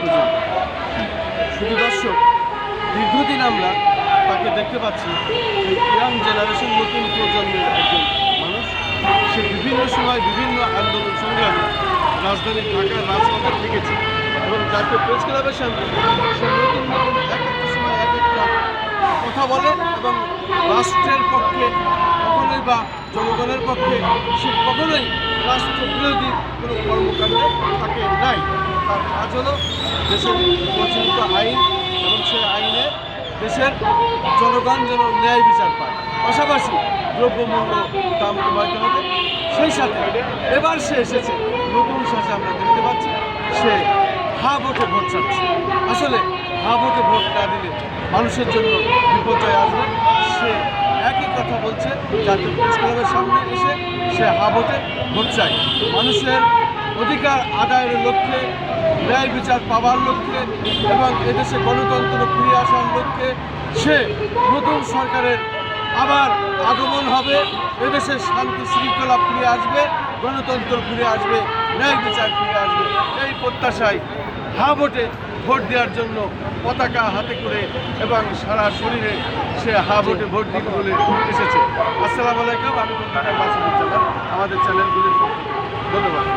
বুঝুন শুধু দর্শক, দীর্ঘদিন আমরা তাকে দেখতে পাচ্ছি ইয়াং জেনারেশন নতুন প্রজন্মের একজন মানুষ। সে বিভিন্ন সময় বিভিন্ন আন্দোলন সংগ্রামে রাজধানী ঢাকার রাজপথে থেকেছে এবং জাতীয় প্রেস ক্লাবের সামনে সে নতুন নতুন এক একটা সময় এক একটা কথা বলে এবং রাষ্ট্রের পক্ষে কখনোই বা জনগণের পক্ষে সে কখনোই রাষ্ট্র বিরোধী কোনো কর্মকাণ্ডে থাকে নাই। তার কাজ হলো দেশের প্রচলিত আইন এবং সেই আইনে দেশের জনগণ যেন ন্যায় বিচার পায়। পাশাপাশি দ্রব্যমূল্য দাম কমাইতে হবে। সেই সাথে এবার সে এসেছে, নতুন সাথে আমরা দেখতে পাচ্ছি, সে হা ভোটে ভোট চাচ্ছে। আসলে হা ভোটে ভোট না দিলে মানুষের জন্য বিপর্যয় আসবে। সে একই কথা বলছে জাতীয় প্রেস ক্লাবের সামনে। সে হা ভোটে চায় মানুষের অধিকার আদায়ের লক্ষ্যে, ন্যায় বিচার পাওয়ার লক্ষ্যে এবং এদেশে গণতন্ত্র ফিরে আসার লক্ষ্যে সে নতুন সরকারের আবার আগমন হবে। এদেশে শান্তি শৃঙ্খলা ফিরে আসবে, গণতন্ত্র ফিরে আসবে, ন্যায় বিচার ফিরে আসবে। এই প্রত্যাশায় হা ভোটে ভোট দেওয়ার জন্য পতাকা হাতে করে এবং সারা শরীরে সে হা ভোটে ভোট দিতে বলে এসেছে। আসসালামু আলাইকুম, আমি আমাদের চ্যানেলগুলির পক্ষ। ধন্যবাদ